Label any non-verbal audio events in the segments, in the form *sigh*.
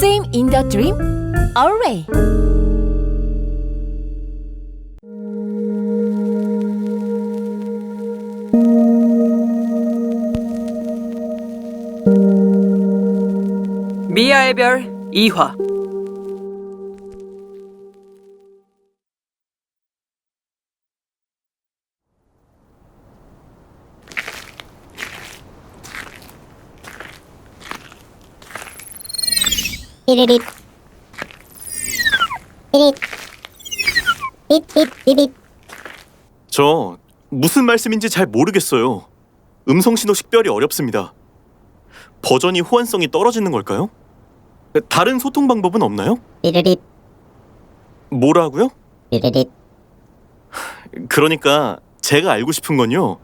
Same in the dream, always. 미아의 별 2화 삐리릿 삐릿 삐삐삐릿 저 무슨 말씀인지 잘 모르겠어요. 음성 신호 식별이 어렵습니다. 버전이 호환성이 떨어지는 걸까요? 다른 소통 방법은 없나요? 삐리릿 뭐라고요? 삐리릿 그러니까 제가 알고 싶은 건요.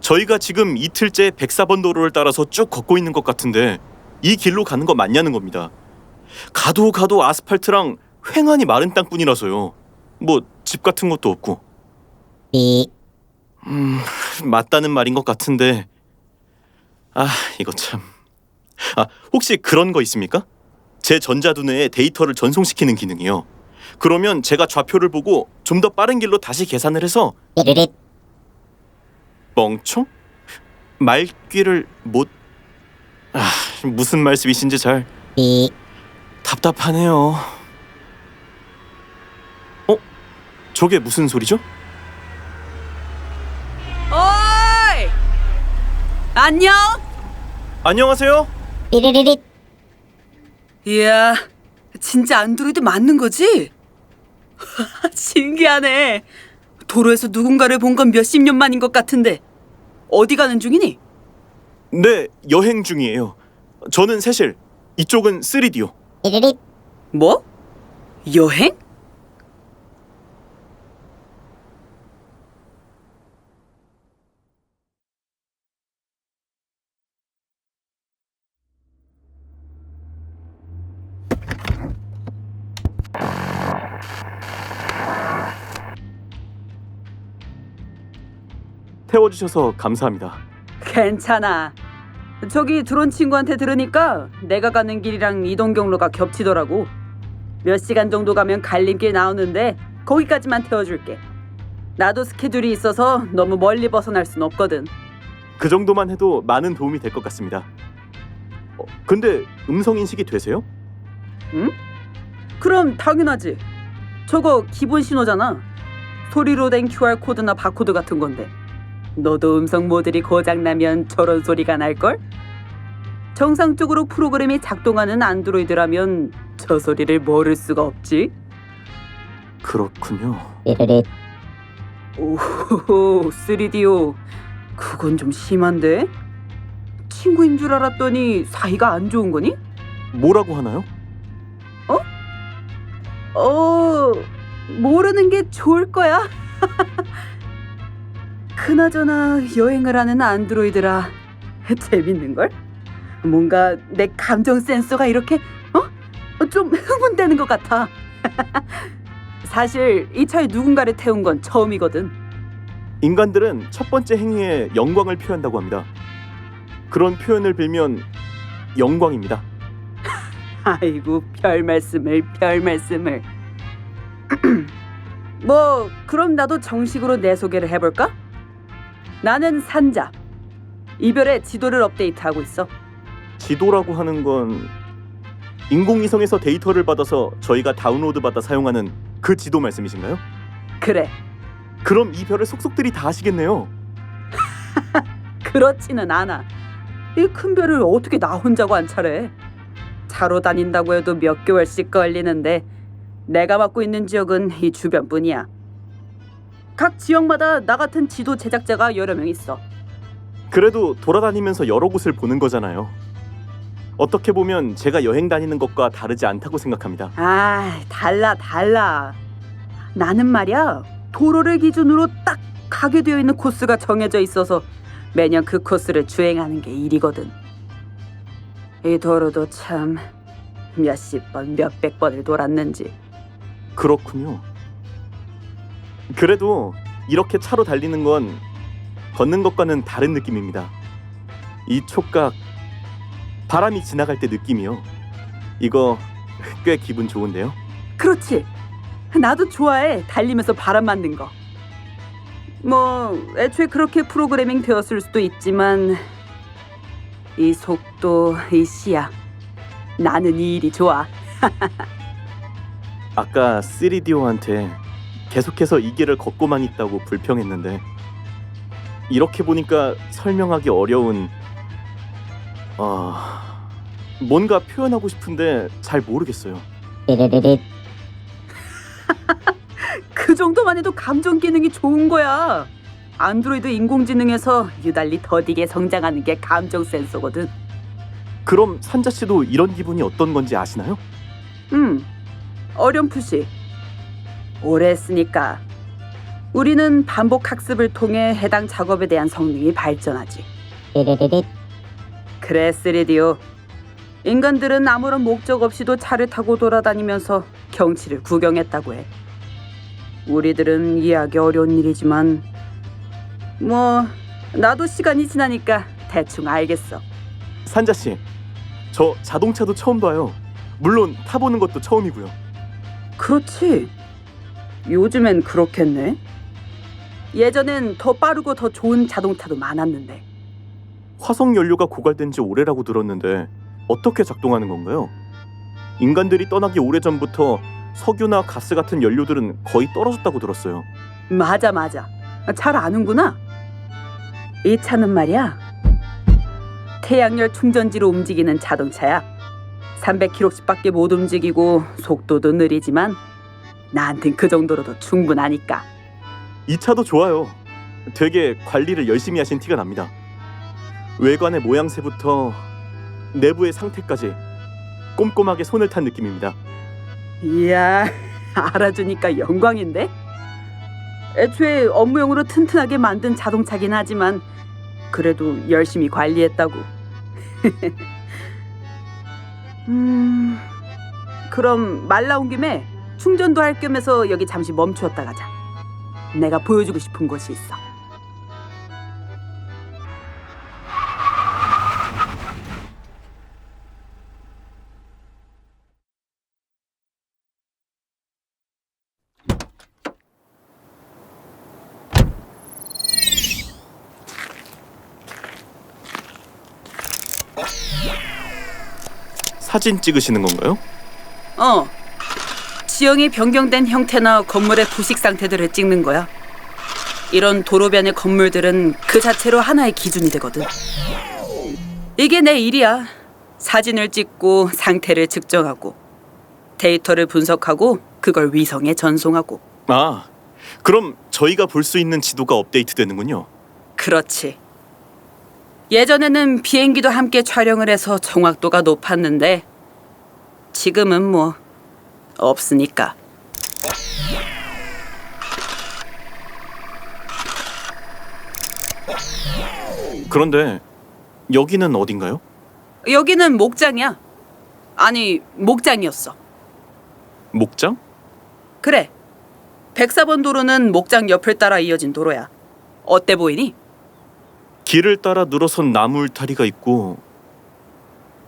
저희가 지금 이틀째 104번 도로를 따라서 쭉 걷고 있는 것 같은데 이 길로 가는 거 맞냐는 겁니다. 가도 가도 아스팔트랑 횡하니 마른 땅뿐이라서요. 뭐 집 같은 것도 없고 삐 맞다는 말인 것 같은데 아 이거 참. 아 혹시 그런 거 있습니까? 제 전자두뇌에 데이터를 전송시키는 기능이요. 그러면 제가 좌표를 보고 좀 더 빠른 길로 다시 계산을 해서 삐리릿 멍청? 말귀를 못... 아, 무슨 말씀이신지 잘 삐 답답하네요. 어? 저게 무슨 소리죠? 어이 안녕 안녕하세요. 삐리릿 이야 진짜 안드로이드 맞는 거지? *laughs* 신기하네 도로에서 누군가를 본 건 몇십 년 만인 것 같은데 어디 가는 중이니? 네, 여행 중이에요. 저는 세실, 이쪽은 3D요. 삐리릿 뭐? 여행? 태워주셔서 감사합니다. 괜찮아 저기 드론 친구한테 들으니까 내가 가는 길이랑 이동 경로가 겹치더라고 몇 시간 정도 가면 갈림길 나오는데 거기까지만 태워줄게 나도 스케줄이 있어서 너무 멀리 벗어날 순 없거든 그 정도만 해도 많은 도움이 될 것 같습니다. 어, 근데 음성 인식이 되세요? 응? 그럼 당연하지 저거 기본 신호잖아 소리로 된 QR코드나 바코드 같은 건데 너도 음성 모듈이 고장나면 저런 소리가 날걸? 정상적으로 프로그램이 작동하는 안드로이드라면 저 소리를 모를 수가 없지 그렇군요. 오호호 3DO 그건 좀 심한데? 친구인 줄 알았더니 사이가 안 좋은 거니? 뭐라고 하나요? 어 모르는 게 좋을 거야. *laughs* 그나저나 여행을 하는 안드로이드라 재밌는 걸? 뭔가 내 감정 센서가 이렇게 어? 좀 흥분되는 것 같아. *laughs* 사실 이 차에 누군가를 태운 건 처음이거든. 인간들은 첫 번째 행위에 영광을 표한다고 합니다. 그런 표현을 빌면 영광입니다. *laughs* 아이고 별 말씀을 별 말씀을. *clears throat* 뭐 그럼 나도 정식으로 내 소개를 해볼까? 나는 산자. 이별의 지도를 업데이트하고 있어. 지도라고 하는 건 인공위성에서 데이터를 받아서 저희가 다운로드 받아 사용하는 그 지도 말씀이신가요? 그래 그럼 이 별을 속속들이 다 아시겠네요. *laughs* 그렇지는 않아. 이 큰 별을 어떻게 나 혼자 관찰해? 차로 다닌다고 해도 몇 개월씩 걸리는데 내가 맡고 있는 지역은 이 주변뿐이야. 각 지역마다 나 같은 지도 제작자가 여러 명 있어. 그래도 돌아다니면서 여러 곳을 보는 거잖아요. 어떻게 보면 제가 여행 다니는 것과 다르지 않다고 생각합니다. 아, 달라 달라. 나는 말이야 도로를 기준으로 딱 가게 되어 있는 코스가 정해져 있어서 매년 그 코스를 주행하는 게 일이거든. 이 도로도 참 몇십 번, 몇백 번을 돌았는지. 그렇군요. 그래도 이렇게 차로 달리는 건 걷는 것과는 다른 느낌입니다. 이 촉각, 바람이 지나갈 때 느낌이요. 이거 꽤 기분 좋은데요? 그렇지. 나도 좋아해. 달리면서 바람 맞는 거. 뭐 애초에 그렇게 프로그래밍 되었을 수도 있지만 이 속도, 이 시야. 나는 이 일이 좋아. *laughs* 아까 3DO한테 계속해서 이 길을 걷고만 있다고 불평했는데 이렇게 보니까 설명하기 어려운 어... 뭔가 표현하고 싶은데 잘 모르겠어요. *laughs* 그 정도만 해도 감정 기능이 좋은 거야. 안드로이드 인공지능에서 유달리 더디게 성장하는 게 감정 센서거든. 그럼 산자 씨도 이런 기분이 어떤 건지 아시나요? 음, 어렴풋이. 오래 했으니까. 우리는 반복 학습을 통해 해당 작업에 대한 성능이 발전하지. 띠리리릿 그래, 쓰리디오. 인간들은 아무런 목적 없이도 차를 타고 돌아다니면서 경치를 구경했다고 해. 우리들은 이해하기 어려운 일이지만, 뭐, 나도 시간이 지나니까 대충 알겠어. 산자 씨, 저 자동차도 처음 봐요. 물론 타보는 것도 처음이고요. 그렇지. 요즘엔 그렇겠네. 예전엔 더 빠르고 더 좋은 자동차도 많았는데. 화석 연료가 고갈된 지 오래라고 들었는데 어떻게 작동하는 건가요? 인간들이 떠나기 오래전부터 석유나 가스 같은 연료들은 거의 떨어졌다고 들었어요. 맞아, 맞아. 잘 아는구나. 이 차는 말이야. 태양열 충전지로 움직이는 자동차야. 300km씩밖에 못 움직이고 속도도 느리지만 나한텐 그 정도로도 충분하니까. 이 차도 좋아요. 되게 관리를 열심히 하신 티가 납니다. 외관의 모양새부터 내부의 상태까지 꼼꼼하게 손을 탄 느낌입니다. 이야, *laughs* 알아주니까 영광인데? 애초에 업무용으로 튼튼하게 만든 자동차긴 하지만 그래도 열심히 관리했다고. *laughs* 음, 그럼 말 나온 김에 충전도 할 겸해서 여기 잠시 멈추었다 가자. 내가 보여주고 싶은 곳이 있어. 사진 찍으시는 건가요? 어, 지형이 변경된 형태나 건물의 부식 상태들을 찍는 거야. 이런 도로변의 건물들은 그 자체로 하나의 기준이 되거든. 이게 내 일이야. 사진을 찍고 상태를 측정하고 데이터를 분석하고 그걸 위성에 전송하고. 아, 그럼 저희가 볼 수 있는 지도가 업데이트 되는군요. 그렇지. 예전에는 비행기도 함께 촬영을 해서 정확도가 높았는데 지금은 뭐 없으니까. 그런데 여기는 어딘가요? 여기는 목장이야. 아니, 목장이었어. 목장? 그래. 104번 도로는 목장 옆을 따라 이어진 도로야. 어때 보이니? 길을 따라 늘어선 나무 울타리가 있고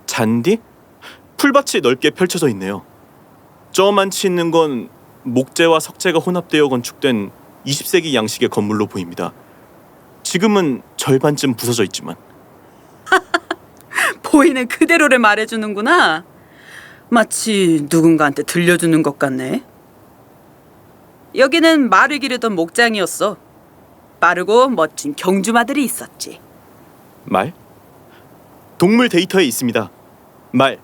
잔디? 풀밭이 넓게 펼쳐져 있네요. 저만치 있는 건 목재와 석재가 혼합되어 건축된 20세기 양식의 건물로 보입니다. 지금은 절반쯤 부서져 있지만 *laughs* 보이는 그대로를 말해주는구나. 마치 누군가한테 들려주는 것 같네. 여기는 말을 기르던 목장이었어. 빠르고 멋진 경주마들이 있었지. 말? 동물 데이터에 있습니다. 말.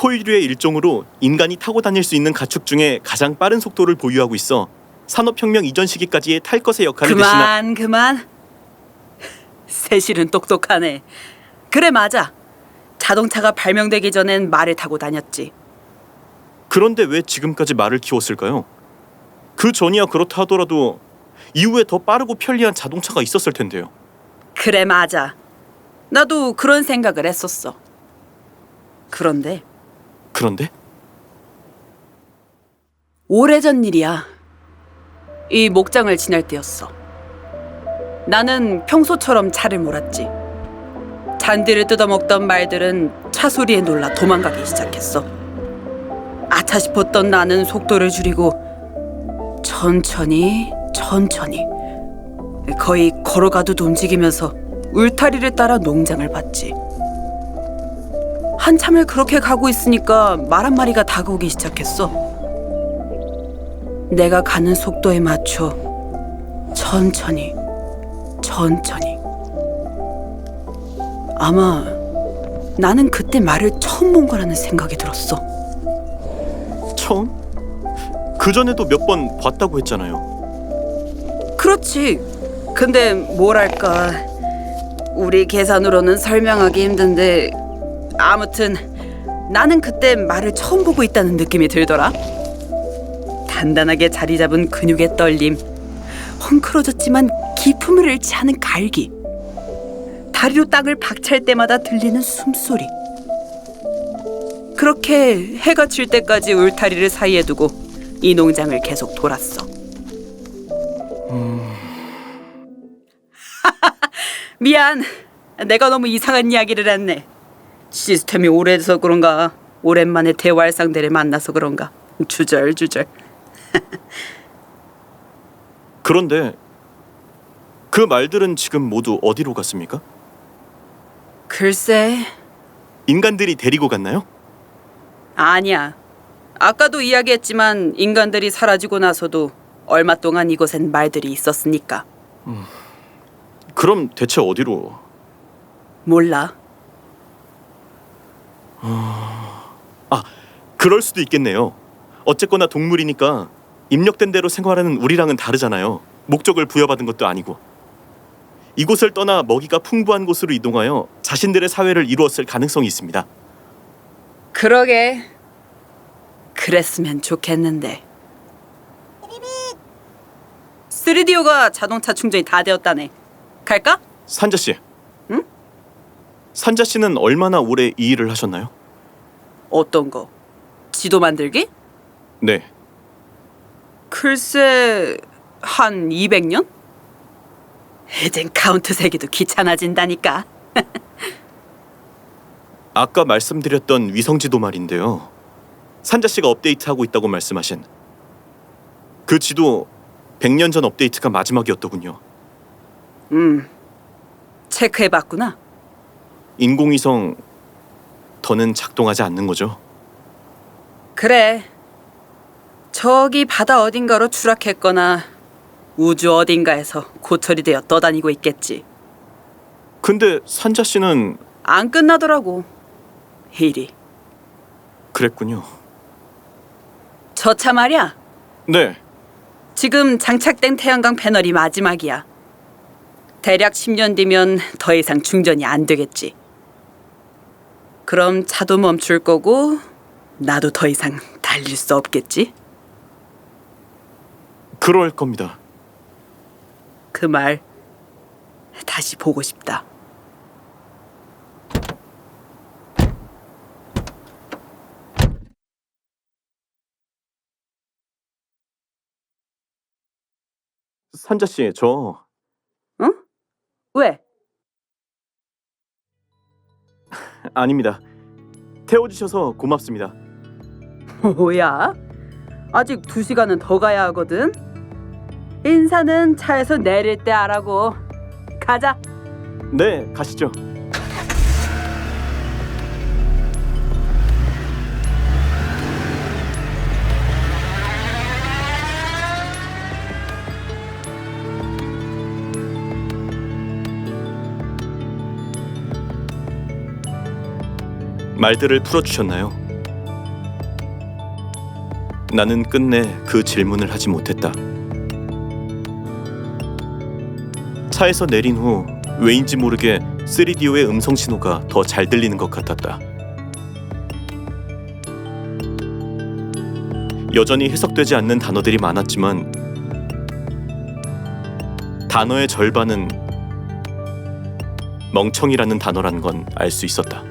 포유류의 일종으로 인간이 타고 다닐 수 있는 가축 중에 가장 빠른 속도를 보유하고 있어 산업혁명 이전 시기까지의 탈 것의 역할을 대신한 그만 그만. *laughs* 세실은 똑똑하네. 그래 맞아. 자동차가 발명되기 전엔 말을 타고 다녔지. 그런데 왜 지금까지 말을 키웠을까요? 그 전이야 그렇다 하더라도 이후에 더 빠르고 편리한 자동차가 있었을 텐데요. 그래 맞아. 나도 그런 생각을 했었어. 그런데 그런데 오래전 일이야. 이 목장을 지날 때였어. 나는 평소처럼 차를 몰았지. 잔디를 뜯어먹던 말들은 차 소리에 놀라 도망가기 시작했어. 아차 싶었던 나는 속도를 줄이고 천천히 천천히 거의 걸어가듯 움직이면서 울타리를 따라 농장을 봤지. 한참을 그렇게 가고 있으니까 말 한 마리가 다가오기 시작했어. 내가 가는 속도에 맞춰 천천히 천천히 아마 나는 그때 말을 처음 본 거라는 생각이 들었어. 처음? 그 전에도 몇 번 봤다고 했잖아요. 그렇지. 근데 뭐랄까 우리 계산으로는 설명하기 힘든데 아무튼 나는 그때 말을 처음 보고 있다는 느낌이 들더라. 단단하게 자리 잡은 근육의 떨림, 헝클어졌지만 기품을 잃지 않은 갈기, 다리로 땅을 박찰 때마다 들리는 숨소리. 그렇게 해가 질 때까지 울타리를 사이에 두고 이 농장을 계속 돌았어. *laughs* 미안. 내가 너무 이상한 이야기를 했네. 시스템이 오래돼서 그런가? 오랜만에 대화할 상대를 만나서 그런가? 주절주절. *laughs* 그런데 그 말들은 지금 모두 어디로 갔습니까? 글쎄, 인간들이 데리고 갔나요? 아니야. 아까도 이야기했지만 인간들이 사라지고 나서도 얼마 동안 이곳엔 말들이 있었으니까. 그럼 대체 어디로? 몰라. 그럴 수도 있겠네요. 어쨌거나 동물이니까 입력된 대로 생활하는 우리랑은 다르잖아요. 목적을 부여받은 것도 아니고. 이곳을 떠나 먹이가 풍부한 곳으로 이동하여 자신들의 사회를 이루었을 가능성이 있습니다. 그러게. 그랬으면 좋겠는데. 3DO가 자동차 충전이 다 되었다네. 갈까? 산자 씨. 응? 산자 씨는 얼마나 오래 이 일을 하셨나요? 어떤 거? 지도 만들기? 네. 글쎄 한 200년? 이젠 카운트 세기도 귀찮아진다니까. *laughs* 아까 말씀드렸던 위성 지도 말인데요. 산자 씨가 업데이트하고 있다고 말씀하신 그 지도 100년 전 업데이트가 마지막이었더군요. 음, 체크해 봤구나. 인공위성 더는 작동하지 않는 거죠. 그래. 저기 바다 어딘가로 추락했거나 우주 어딘가에서 고철이 되어 떠다니고 있겠지. 근데 산자 씨는 안 끝나더라고. 일이. 그랬군요. 저 차 말이야. 네. 지금 장착된 태양광 패널이 마지막이야. 대략 10년 뒤면 더 이상 충전이 안 되겠지. 그럼 차도 멈출 거고 나도 더 이상 달릴 수 없겠지. 그럴 겁니다. 그 말 다시 보고 싶다. 산자 씨, 저 응? 왜? 아닙니다. 태워주셔서 고맙습니다. *laughs* 뭐야? 아직 두 시간은 더 가야 하거든. 인사는 차에서 내릴 때 하라고. 가자. 네, 가시죠. 말들을 풀어주셨나요? 나는 끝내 그 질문을 하지 못했다. 차에서 내린 후 왜인지 모르게 3DO의 음성 신호가 더 잘 들리는 것 같았다. 여전히 해석되지 않는 단어들이 많았지만 단어의 절반은 멍청이라는 단어라는 건 알 수 있었다.